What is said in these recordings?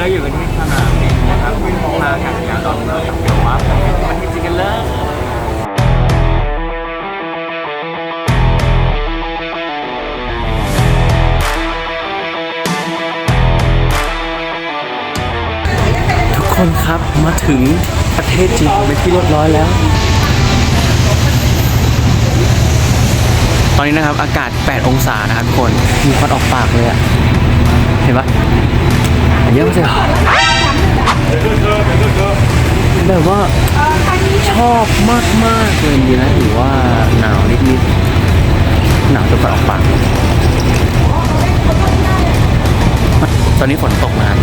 เราอยู่กันที่สนามบินนะครับมากับยานดอนเมืองเดี๋ยวว่าไปประเทศจีกันเลยทุกคนครับมาถึงประเทศจีนเป็นที่เรียบร้อยแล้ว ตอนนี้นะครับอากาศ 8 องศานะครับทุกคน มีควันออกปากเลยอะเห็นปะ เยอะมากเลยแบบว่าชอบมากมากเลยดีนะถือว่าหนาวนิดๆหนาวจนควันออกปากตอนนี้ฝนตกนะครั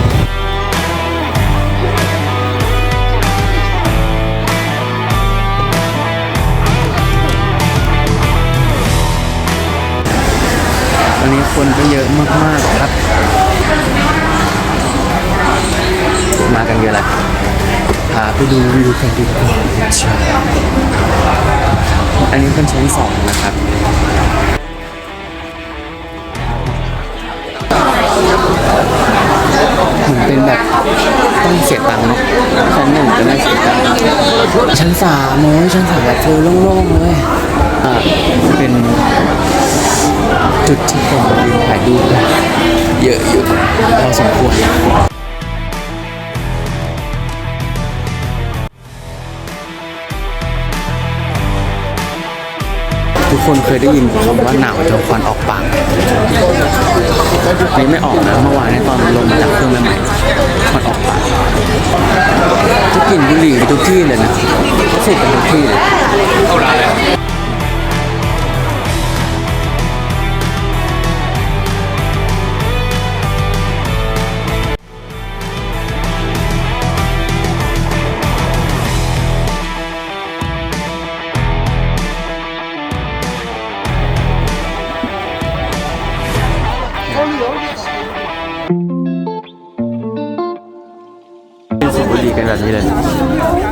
นนี้คนก็เยอะมากๆครับ มากันเยอะเลยพาไปดูวิวกันดีกว่าอันนี้เป็นชั้นสองนะครับเหมือนเป็นแบบต้องเสียตังค์เนอะชั้นหนึ่งจะไม่เสียตังค์ชั้นสามโอ้ยชั้นสามแบบเจอโล่งๆเลยอ่าเป็นจุดที่ผมยืนถ่ายรูปเยอะอยู่พอสมควร คนเคยได้ยินคำว่าหนาวจนควันออกปากนี่ไม่ออกนะเมื่อวานในตอนลงมาจากเครื่องใหม่ๆควันออกปากทุกกลิ่นบุหรี่ทุกที่เลยนะเขาสูบกันทุกที่เลย เป็น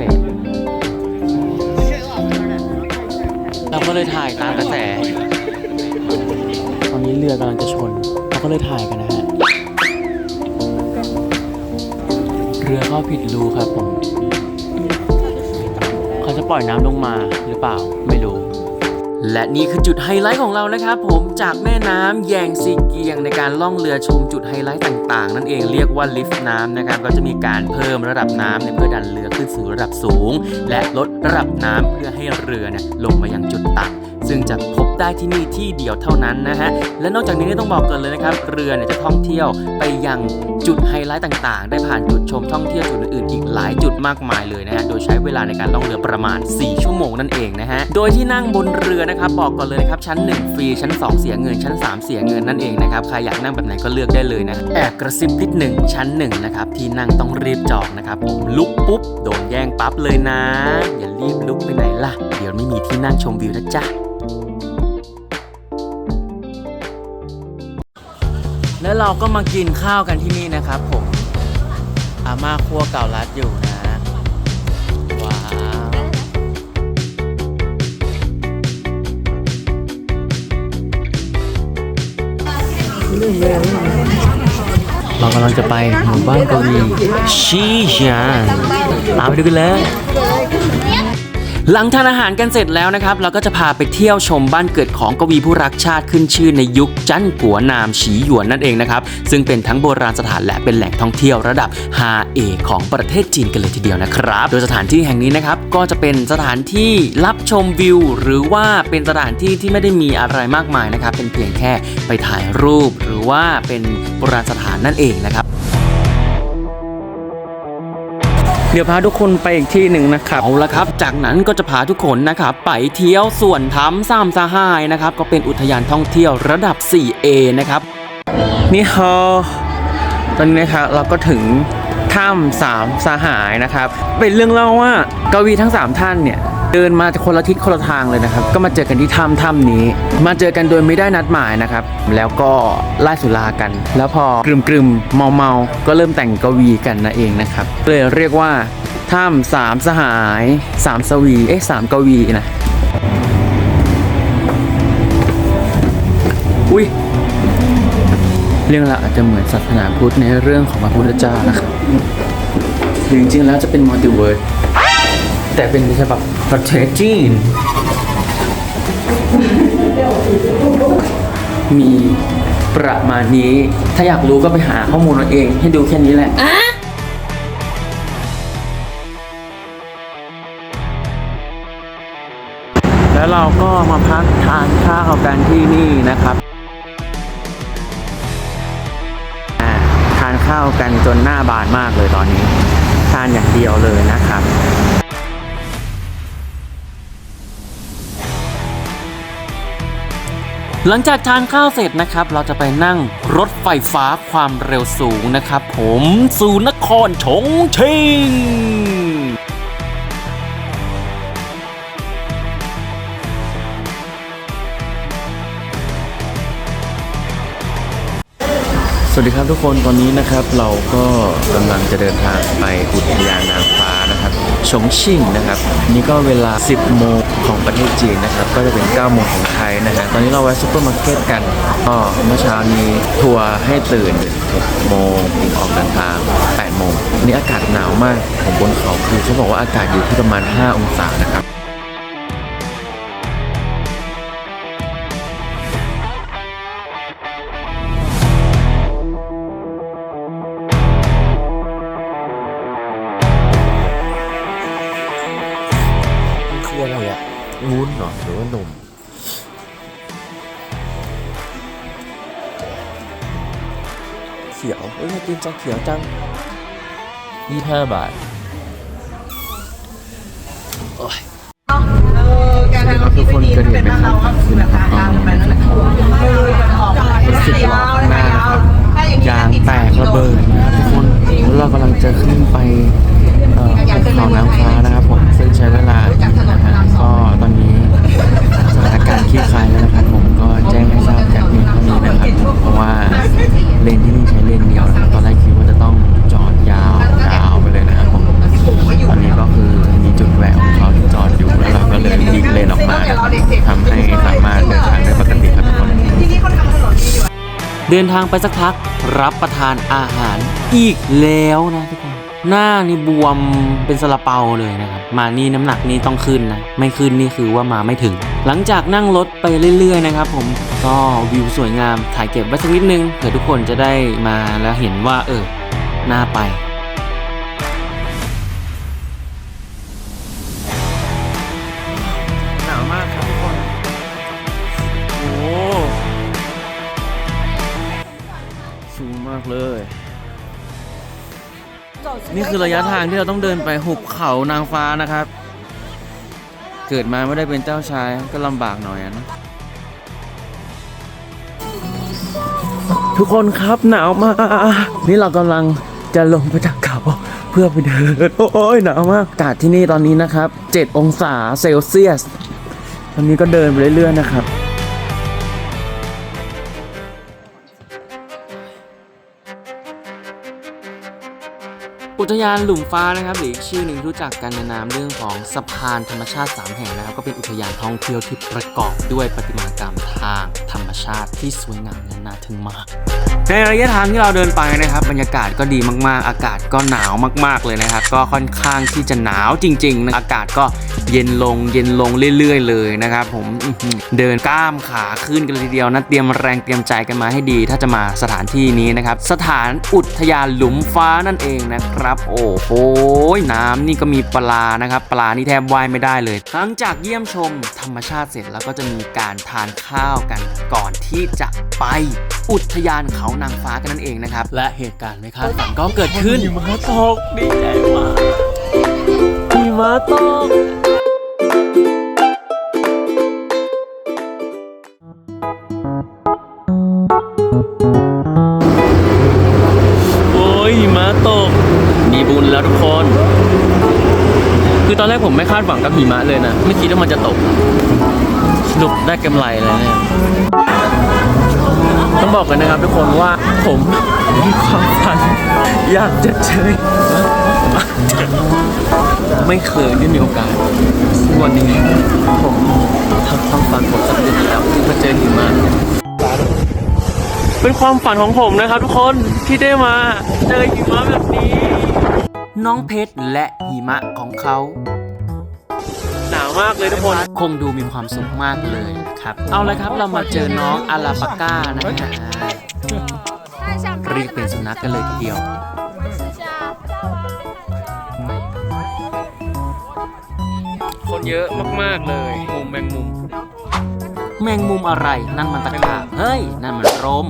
เศษเราก็เลยถ่ายตามกระแส ตอนนี้เรือกำลังจะชน เราก็เลยถ่ายกันนะฮะ เรือเข้าผิดรูครับผม เขาจะปล่อยน้ำลงมาหรือเปล่าไม่รู้ และนี่คือจุดไฮไลท์ของเรานะครับ ผมจากแม่น้ำแยงซีเกียงในการล่องเรือชมจุดไฮไลท์ต่างๆ นั่นเองเรียกว่าลิฟต์น้ำนะครับก็จะมีการเพิ่มระดับน้ำเพื่อดันเรือขึ้นสู่ระดับสูง และลดระดับน้ำเพื่อให้เรือเนี่ยลงมายังจุดต่ำ ซึ่งจะพบได้ที่นี่ที่เดียวเท่านั้นนะฮะ และนอกจากนี้เนี่ยต้องบอกเกินเลยนะครับ เรือเนี่ยจะท่องเที่ยวไปยังจุดไฮไลท์ต่างๆ ได้ผ่านจุดชมท่องเที่ยวจุดอื่นๆ อีกหลายจุดมากมายเลยนะฮะ โดยใช้เวลาในการล่องเรือประมาณ 4 ชั่วโมงนั่นเองนะฮะ โดยที่นั่งบนเรือนะครับบอกก่อนเลยนะครับชั้น 1 ฟรี ชั้น 2 เสียเงิน ชั้น 3 เสียเงินนั่นเองนะครับ ใครอยากนั่งแบบไหนก็เลือกได้เลยนะ แอบกระซิบนิดหนึ่งชั้น1นะครับที่นั่งต้องรีบจองนะครับผมลุกปุ๊บโดนแย่งปั๊บเลยนะ อย่ารีบลุกไปไหนล่ะ ยวไม่มีที่นั่งชมวิวนะจ๊ะ แล้วเราก็มากินข้าวกันที่นี่นะครับผม อาม่าครัวเก่ารัดอยู่นะ ว้าวเรากำลังจะไปหมู่บ้านกวีชีชานตามไปดูกันเลย หลังทานอาหารกันเสร็จแล้วนะครับ เราก็จะพาไปเที่ยวชมบ้านเกิดของกวีผู้รักชาติขึ้นชื่อในยุคจั้นกัวนามฉีหยวนนั่นเองนะครับ ซึ่งเป็นทั้งโบราณสถานและเป็นแหล่งท่องเที่ยวระดับ 5A ของประเทศจีนกันเลยทีเดียวนะครับ โดยสถานที่แห่งนี้นะครับก็จะเป็นสถานที่รับชมวิว หรือว่าเป็นสถานที่ที่ไม่ได้มีอะไรมากมายนะครับเป็นเพียงแค่ไปถ่ายรูป หรือว่าเป็นโบราณสถานนั่นเองนะครับ เดี๋ยวพาทุกคนไปอีกที่หนึ่งนะครับเอาละครับ จากนั้นก็จะพาทุกคนนะครับไปเที่ยวส่วนถ้ำสามสหายนะครับก็เป็นอุทยานท่องเที่ยวระดับ 4A นะครับนี่ฮอตอนนี้นะครับเราก็ถึงถ้ำสามสหายนะครับ เป็นเรื่องเล่าว่ากวีทั้ง 3 ท่านเนี่ย เดินมาคนละทิศคนละทางเลยนะครับ ก็มาเจอกันที่ถ้ำถ้ำนี้ มาเจอกันโดยไม่ได้นัดหมายนะครับ แล้วก็ไล่สุรากัน แล้วพอกรึมกรึมเมาเมาๆก็เริ่มแต่งกวีกันนั่นเองนะครับเลยเรียกว่าถ้ำสามสหายสามสวีเอ๊ะสามกวีนะอุ้ยเรื่องราวอาจจะเหมือนศาสนาพุทธในเรื่องของพระพุทธเจ้านะครับหรือจริงๆแล้วจะเป็นมัลติเวิร์สแต่เป็นฉบับ ประเทศจีน มีประมาณนี้ ถ้าอยากรู้ก็ไปหาข้อมูลเอาเอง ให้ดูแค่นี้แหละ แล้วเราก็มาพักทานข้าวกันที่นี่นะครับอ่าทานข้าวกันจนหน้าบานมากเลยตอนนี้ ทานอย่างเดียวเลยนะครับ หลังจากทานข้าวเสร็จนะครับ เราจะไปนั่งรถไฟฟ้าความเร็วสูงนะครับ ผมสู่นครชงชิง สวัสดีครับทุกคนตอนนี้นะครับเราก็กำลังจะเดินทางไปอุทยานนางฟ้า ชงชิ่งนะครับ นี่ก็เวลา 10 โมงของประเทศจีนนะครับ ก็จะเป็น 9 โมงของไทยนะฮะตอนนี้เราแวะซุปเปอร์มาร์เก็ตกันก็เมื่อเช้านี้ทัวร์ให้ตื่น6โมงออกเดินทาง8โมงนนี่อากาศหนาวมากของบนเขาคือเขาบอกว่าอากาศอยู่ที่ประมาณ 5 องศานะครับ จังเขียวจังยี่ห้าบาทครับทุกคนเกิดเหตุไหมครับคือนะครับก็รถสิบล้อข้างหน้าครับยางแตกระเบิดนะครับทุกคนแล้วเรากำลังจะขึ้นไปเอ่อภูเขาน้ำฟ้านะครับผมซึ่งใช้เวลานะฮะก็ตอนนี้สถานการณ์คลี่คลายแล้วนะครับผมก็แจ้งให้ทราบจากนี้ นี้นะครับ เพราะว่าเลนที่นี่ใช้เลนเดียวนะครับตอนแรกคิดว่าจะต้องจอดยาวยาวไปเลยนะครับผมตอนนี้ก็คือมีจุดแวะของเขาที่จอดอยู่แล้วเราก็เลยหลีกเลนออกมานะครับทำให้สามารถเดินทางได้ปกติครับทุกคนเดินทางไปสักพักรับประทานอาหารอีกแล้วนะทุกคน หน้านี่บวมเป็นสลาเปาเลยนะครับ มานี่น้ำหนักนี่ต้องขึ้นนะ ไม่ขึ้นนี่คือว่ามาไม่ถึง หลังจากนั่งรถไปเรื่อย ๆ นะครับ ผมก็วิวสวยงามถ่ายเก็บไว้สักนิดนึงเผื่อทุกคนจะได้มาแล้วเห็นว่าเออหน้าไป คือระยะทางที่เราต้องเดินไปหุบเขานางฟ้านะครับ เกิดมาไม่ได้เป็นเจ้าชายก็ลำบากหน่อยนะทุกคนครับหนาวมาก นี่เรากำลังจะลงไปจากเขาเพื่อไปเดิน โอ้ยหนาวมากอากาศที่นี่ตอนนี้นะครับ 7 องศาเซลเซียส ตอนนี้ก็เดินไปเรื่อยๆนะครับ อุทยานหลุมฟ้านะครับหรืออีกชื่อหนึ่งรู้จักกันในนามเรื่องของสะพานธรรมชาติ 3 แห่งนะครับ ก็เป็นอุทยานท่องเที่ยวที่ประกอบด้วยประติมากรรมทางธรรมชาติที่สวยงามและน่าทึ่งมาก ในระยะทางที่เราเดินไปนะครับ บรรยากาศก็ดีมากๆ อากาศก็หนาวมาก ๆเลยนะครับ ก็ค่อนข้างที่จะหนาวจริงๆนะอากาศก็เย็นลงเย็นลงเรื่อย ๆ เลยนะครับ ผมเดินกล้ามขาขึ้นกันเลยทีเดียวนะเตรียมแรงเตรียมใจกันมาให้ดี ถ้าจะมาสถานที่นี้นะครับสถานอุทยานหลุมฟ้านั่นเองนะครับโอ้โหน้ำนี่ก็มีปลานะครับ ปลานี่แทบว่ายไม่ได้เลย หลังจากเยี่ยมชมธรรมชาติเสร็จแล้วก็จะมีการทานข้าวกันก่อนที่จะไปอุทยานเขานางฟ้ากันนั่นเองนะครับ และเหตุการณ์ไม่คาดฝันก็เกิดขึ้นมาตกดีใจมากมาตก แล้วทุกคน คือตอนแรกผมไม่คาดหวังกับหิมะเลยนะ ไม่คิดว่ามันจะตกสรุปได้กำไรแล้วเนี่ยต้องบอกกันนะครับทุกคนว่าผมมีความฝันอยากจะเจอไม่เคยได้มีโอกาสวันนี้ผมทำความฝันผมสำเร็จแล้วที่มาเจอหิมะเป็นความฝันของผมนะครับทุกคนที่ได้มาเจอหิมะแบบนี้ น้องเพชรและหิมะของเขา หนาวมากเลยทุกคน คงดูมีความสุขมากเลยนะครับ เอาละครับเรามาเจอน้องอาราปาก้านะฮะเรียกเป็นสุนัขกันเลยทีเดียว คนเยอะมาก ๆ เลยมุมแมงมุม แมงมุมอะไร นั่นมันตะขาบเฮ้ย นั่นมันรม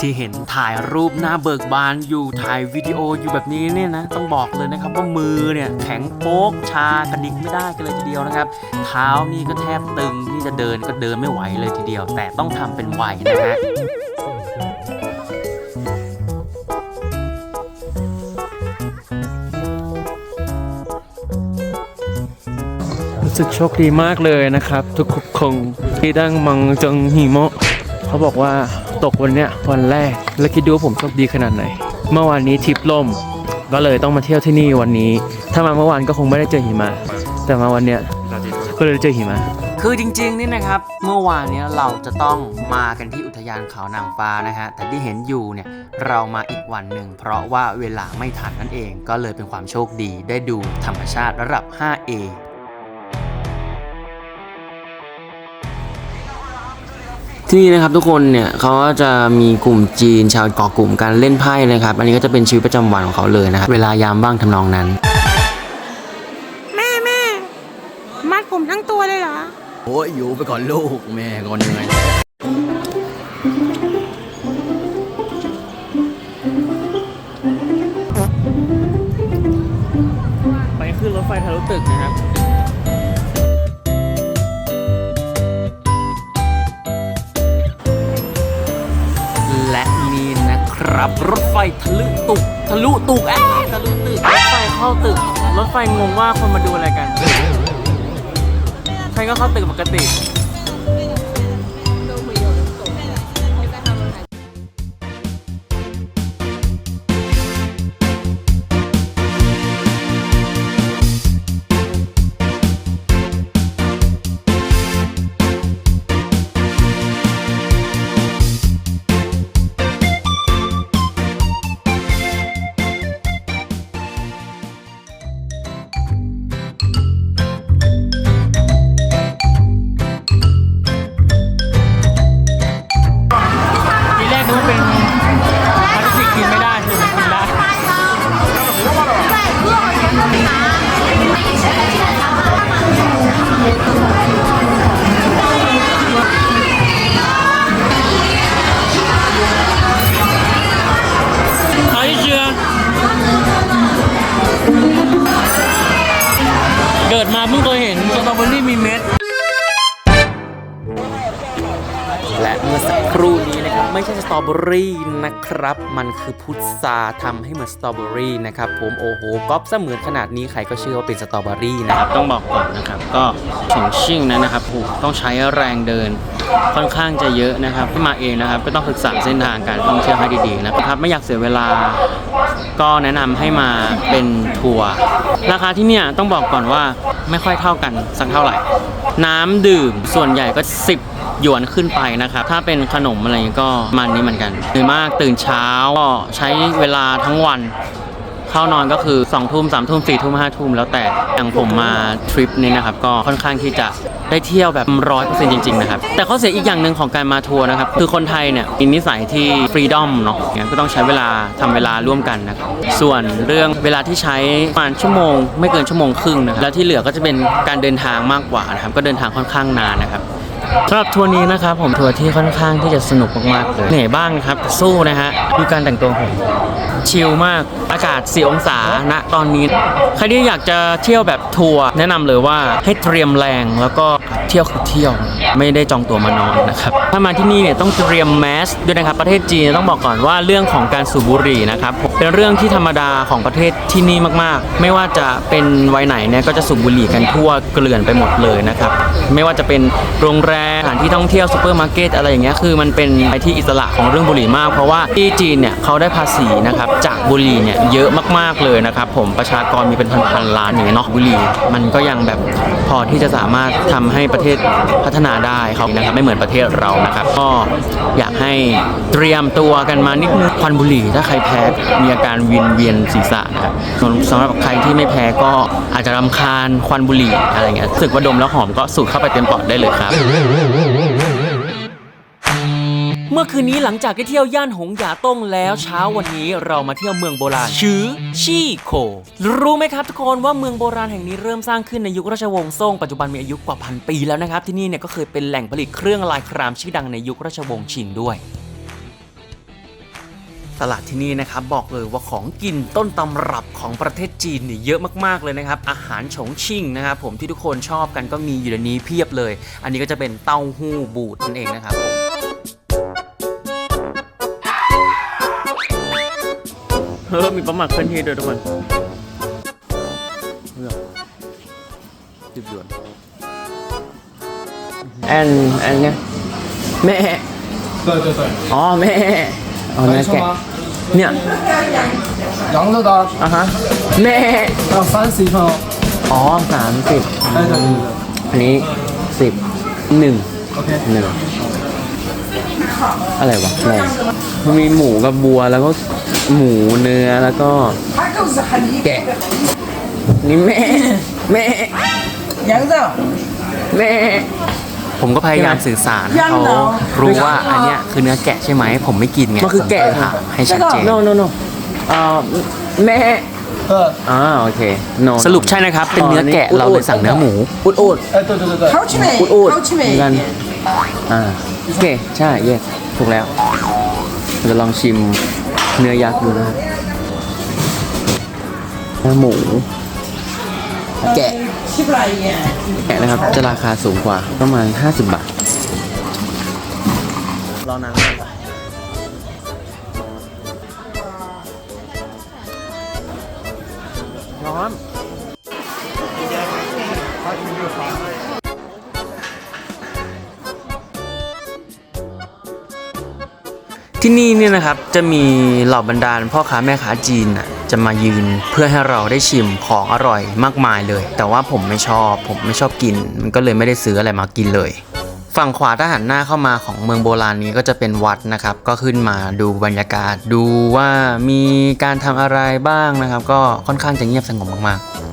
ที่เห็นถ่ายรูปหน้าเบิกบานอยู่ถ่ายวิดีโออยู่แบบนี้เนี่ยนะต้องบอกเลยนะครับว่ามือเนี่ยแข็งโป๊กชากระดิกไม่ได้กันเลยทีเดียวนะครับ เท้านี่ก็แทบตึงนี่จะเดินก็เดินไม่ไหวเลยทีเดียว แต่ต้องทำเป็นไหวนะฮะรู้สึกโชคดีมากเลยนะครับ ทุกคนที่ดั้งมังจังหิมะเขาบอกว่า ตกวันเนี้ยวันแรก แล้วคิดดูว่าผมโชคดีขนาดไหน เมื่อวานนี้ทริปล่ม ก็เลยต้องมาเที่ยวที่นี่วันนี้ ถ้ามาเมื่อวานก็คงไม่ได้เจอหิมะ แต่มาวันเนี้ยก็เลยได้เจอหิมะ คือจริงๆนี่นะครับ เมื่อวานเนี้ยเราจะต้องมากันที่อุทยานเขานางฟ้านะฮะ แต่ที่เห็นอยู่เนี่ยเรามาอีกวันหนึ่งเพราะว่าเวลาไม่ทันนั่นเอง ก็เลยเป็นความโชคดีได้ดูธรรมชาติระดับ 5A ที่นี่นะครับทุกคนเนี่ยเขาก็จะมีกลุ่มจีนชาวก่อกลุ่มการเล่นไพ่นะครับ อันนี้ก็จะเป็นชีวิตประจำวันของเขาเลยนะครับเวลายามว่างทำนองนั้น แม่แม่มัดผมทั้งตัวเลยเหรอ โอ้ยอยู่ไปก่อนลูกแม่ก่อนเหนื่อย ตุกทะลุตุกแอะทะลุตึกรถไฟเข้าตึก รถไฟงงว่าคนมาดูอะไรกันใครก็เข้าตึกปกติ กิดมาเพิ่งเคยเห็น ตรอเบอรี่นะครับ มันคือพุทราทำให้เหมือนสตรอเบอรี่นะครับผมโอ้โหก๊อปเหมือนขนาดนี้ใครก็เชื่อว่าเป็นสตรอเบอรี่นะครับต้องบอกก่อนนะครับ ก็ถึงชิ่งนั้นนะครับผมต้องใช้แรงเดินค่อนข้างจะเยอะนะครับที่มาเองนะครับ ก็ต้องศึกษาเส้นทางการท่องเที่ยวให้ดีๆนะครับ ไม่อยากเสียเวลาก็แนะนำให้มาเป็นทัวร์ราคาที่เนี่ยต้องบอกก่อนว่าไม่ค่อยเท่ากันสักเท่าไหร่ น้ำดื่มส่วนใหญ่ก็ 10 หยวนขึ้นไปนะครับ ถ้าเป็นขนมอะไรก็มันนี้เหมือนกันเหนื่อยมากตื่นเช้าก็ใช้เวลาทั้งวันเข้านอนก็คือ2องทุ่มสามทุ่มสี่ทุ่มห้าทุ่มแล้วแต่อย่างผมมาทริปนี้นะครับก็ค่อนข้างที่จะได้เที่ยวแบบร้อยเปอร์เซ็นต์จริงๆนะครับแต่ข้อเสียอีกอย่างหนึ่งของการมาทัวร์นะครับคือคนไทยเนี่ยมีนิสัยที่ฟรีดอมเนาะเนี่ยก็ต้องใช้เวลาทำเวลาร่วมกันนะครับส่วนเรื่องเวลาที่ใช้ประมาณชั่วโมง ไม่เกินชั่วโมงครึ่งนะครับแล้วที่เหลือก็จะเป็นการเดินทางมากกว่านะครับก็เดินทางค่อนข้างนานนะครับ สำหรับทัวร์นี้นะครับผมทัวร์ที่ค่อนข้างที่จะสนุกมากๆเลยเหนื่อยบ้างครับสู้นะฮะดูการแต่งตัวผมชิลมากอากาศ 4 องศาณตอนนี้ ใครที่อยากจะเที่ยวแบบทัวร์แนะนำเลยว่าให้เตรียมแรงแล้วก็เที่ยวคือเที่ยวไม่ได้จองตั๋วมานอนนะครับถ้ามาที่นี่เนี่ยต้องเตรียมแมสด้วยนะครับประเทศจีนต้องบอกก่อนว่าเรื่องของการสูบบุหรี่นะครับเป็นเรื่องที่ธรรมดาของประเทศที่นี่มากๆ ไม่ว่าจะเป็นวัยไหนเนี่ยก็จะสูบบุหรี่กันทั่วเกลื่อนไปหมดเลยนะครับไม่ว่าจะเป็นโรงแรมสถานที่ท่องเที่ยวซูเปอร์มาร์เก็ตอะไรอย่างเงี้ยคือมันเป็นอะไรที่อิสระของเรื่องบุหรี่มาก เพราะว่าที่จีนเนี่ยเขาได้ภาษีนะครับจากบุหรี่เนี่ยเยอะมากๆเลยนะครับผมประชากรมีเป็นพันๆล้านอย่างเงี้ยเนาะบุหรี่ มันก็ยังแบบพอที่จะสามารถทำให้ประเทศพัฒนาได้เขานะครับไม่เหมือนประเทศเรานะครับก็อยากให้เตรียมตัวกันมานิดนึงควันบุหรี่ ถ้าใครแพ้มีอาการวินเวียนศีรษะนะครับส่วนสำหรับใครที่ไม่แพ้ก็อาจจะรำคาญควันบุหรี่อะไรเงี้ยสึกว่าดมแล้วหอมก็สูดเข้าไปเต็มปอดได้เลยครับเมื่อคืนนี้หลังจากที่เที่ยวย่านหงหยาต้งแล้วเช้าวันนี้เรามาเที่ยวเมืองโบราณชื่อชี่โค รู้ไหมครับทุกคนว่าเมืองโบราณแห่งนี้เริ่มสร้างขึ้นในยุคราชวงศ์ซ่งปัจจุบันมีอายุกว่าพันปีแล้วนะครับที่นี่เนี่ยก็เคยเป็นแหล่งผลิตเครื่องลายครามชื่อดังในยุคราชวงศ์ชิงด้วย ตลาดที่นี่นะครับบอกเลยว่าของกินต้นตำรับของประเทศจีนเนี่ยเยอะมากๆเลยนะครับ อาหารฉงชิ่งนะครับ ผมที่ทุกคนชอบกันก็มีอยู่ในนี้เพียบเลย อันนี้ก็จะเป็นเต้าหู้บูดนั่นเองนะครับผมเออมีปลาหมักเคลื่อนที่ด้วยทุกคนจิบหยวนแอนแอนเนี่ยแม่ 对对对， อ๋อ แม่อ๋อเนื้อแกะเนี่ย 羊肉的 อ่ะฮะแม่ 要三十一份哦。 อ๋อสามสิบ 对对对 อันนี้สิบหนึ่ง 对，OK。 หนึ่งอะไรวะแรงมันมีหมูกับบัวแล้วก็หมูเนื้อแล้วก็แกะนี่แม่ แม่ 羊肉， แม่ ผมก็พยายามสื่อสารให้เขารู้ว่าอันเนี้ยคือเนื้อแกะใช่ไหมผมไม่กินไง มันคือแกะ ผมถามให้ชัดเจน no no no อ่าแม่ 对， อ่าโอเค no สรุปใช่นะครับ เป็นเนื้อแกะ อ๋อนี่ เราเลยสั่งเนื้อหมู อุดอุด 哎，对对对对。好吃没？ อุดอุด 好吃 เหมือนกัน 没？ อ่าโอเค ใช่ yes ถูกแล้วเราจะลองชิมเนื้อยักษ์ดูนะครับเนื้อหมู แกะ 吃不来耶。 แกะนะครับ จะราคาสูงกว่าประมาณ 50 บาท รอนานร้อนที่นี่เนี่ยนะครับจะมีเหล่าบรรดาลพ่อค้าแม่ค้าจีนน่ะ จะมายืนเพื่อให้เราได้ชิมของอร่อยมากมายเลย แต่ว่าผมไม่ชอบ ผมไม่ชอบกิน มันก็เลยไม่ได้ซื้ออะไรมากินเลย ฝั่งขวาถ้าหันหน้าเข้ามาของเมืองโบราณนี้ก็จะเป็นวัดนะครับ ก็ขึ้นมาดูบรรยากาศ ดูว่ามีการทำอะไรบ้างนะครับ ก็ค่อนข้างจะเงียบสงบมากๆ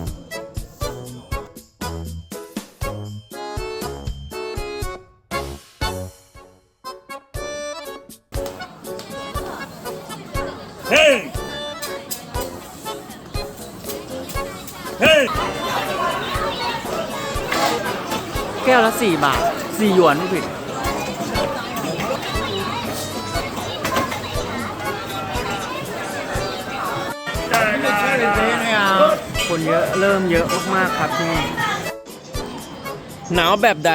หยวนไม่ผิดคนเยอะเริ่มเยอะมากๆครับที่นี่หนาวแบบใด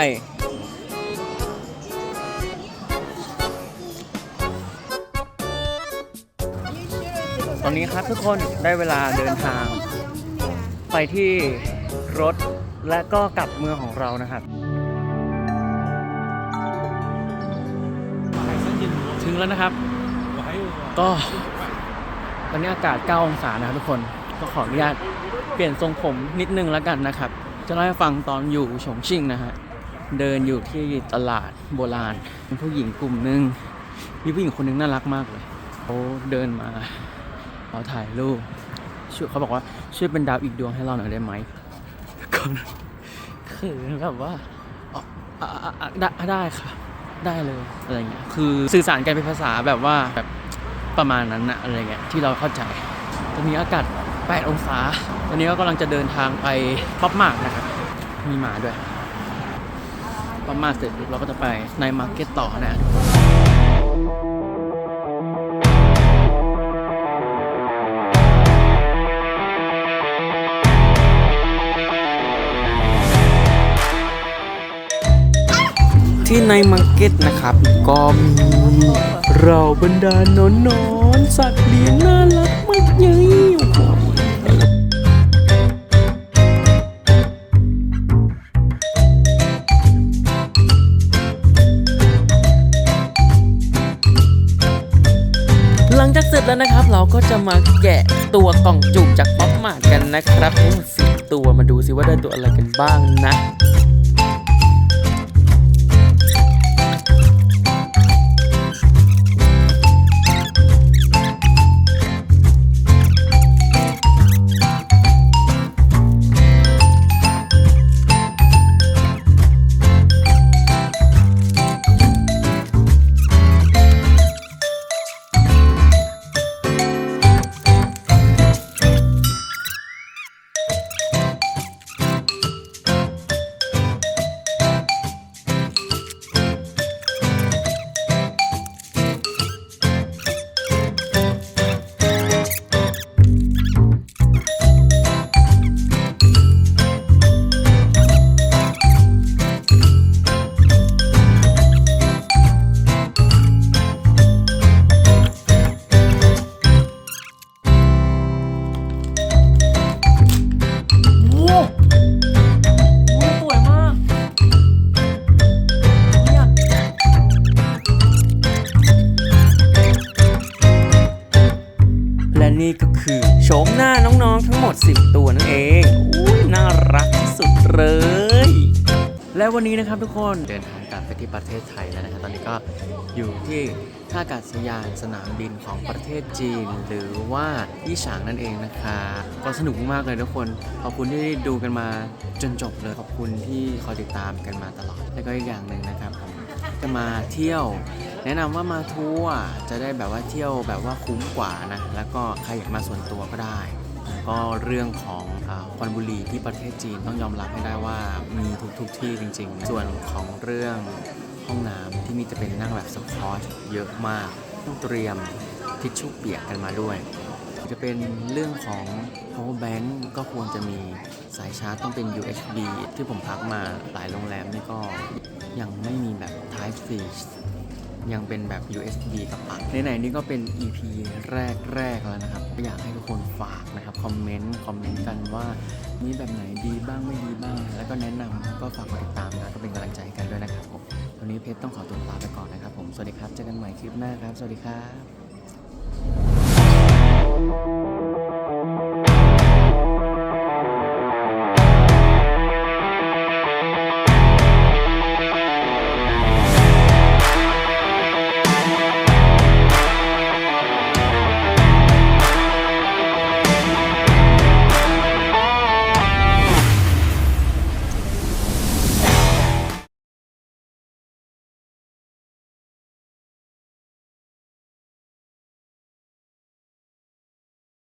ตอนนี้ครับทุกคนได้เวลาเดินทาง ไปที่รถและก็กลับเมืองของเรานะครับ งแล้วนะครับ ก็ตอนนี้อากาศ 9 องศานะครับทุกคน ก็ขออนุญาตเปลี่ยนทรงผมนิดนึงแล้วกันนะครับ จะเล่าให้ฟังตอนอยู่ฉงชิ่งนะฮะ เดินอยู่ที่ตลาดโบราณมีผู้หญิงกลุ่มหนึงมีผู้หญิงคนหนึงน่ารักมากเลยเขาเดินมาขอถ่ายรูปช่วยเขาบอกว่าช่วยเป็นดาวอีกดวงให้เราหน่อยได้ไหมก็คือแบบว่าอ๋ออะอะอะได้ได้ค่ะ ได้เลยอะไรเงี้ยคือสื่อสารกันเป็นภาษาแบบว่าแบบประมาณนั้นนะอะไรเงี้ยที่เราเข้าใจตอนนี้อากาศ 8 องศาตอนนี้ก็กำลังจะเดินทางไปป๊อปมาร์กนะครับ มีหมาด้วยป๊อปมาร์กเสร็จเราก็จะไปในมาร์เก็ตต่อนะ ที่ในมาร์เก็ตนะครับก็มีเราบรรดาหนอนนอนสัตว์เลี้ยงน่ารักมากเลยโอ้โหลังจากเสร็จแล้วนะครับ เราก็จะมาแกะตัวกล่องจุ่มจากป๊อปมาร์ทกันนะครับทั้งสิบตัวมาดูซิว่าได้ตัวอะไรกันบ้างนะ ทุกคนเดินทางกลับไปที่ประเทศไทยแล้วนะครับตอนนี้ก็อยู่ที่ท่าอากาศยานสนามบินของประเทศจีน หรือว่ายี่ฉางนั่นเองนะคะก็สนุกมากเลยทุกคน ขอบคุณที่ดูกันมาจนจบเลยขอบคุณที่คอยติดตามกันมาตลอด แล้วก็อีกอย่างหนึ่งนะครับผมจะมาเที่ยว แนะนำว่ามาทัวร์จะได้แบบว่าเที่ยวแบบว่าคุ้มกว่านะแล้วก็ใครอยากมาส่วนตัวก็ได้ ก็เรื่องของอควันบุหรี่ที่ประเทศจีนต้องยอมรับให้ได้ว่ามีทุกทุกๆที่จริง ๆ ส่วนของเรื่องห้องน้ำที่มีจะเป็นนั่งแบบสควอชเยอะมากต้องเตรียมทิชชู่เปียกกันมาด้วย จะเป็นเรื่องของ power bank ก็ควรจะมีสายชาร์จต้องเป็น USB ที่ผมพักมาหลายโรงแรมนี่ก็ยังไม่มีแบบ Type C ยังเป็นแบบ USB กับปลั๊กไหนนี่ก็เป็น EP แรกแรก ๆ แล้วนะครับ อยากให้ทุกคนฝาก คอมเมนต์คอมเมนต์กันว่ามีแบบไหนดีบ้างไม่ดีบ้าง แล้วก็แนะนำก็ฝากกดติดตามนะก็เป็นกำลังใจให้กันด้วยนะครับผมวันนี้เพชรต้องขอตัวลาไปก่อนนะครับผมสวัสดีครับเจอกันใหม่คลิปหน้าครับ สวัสดีครับ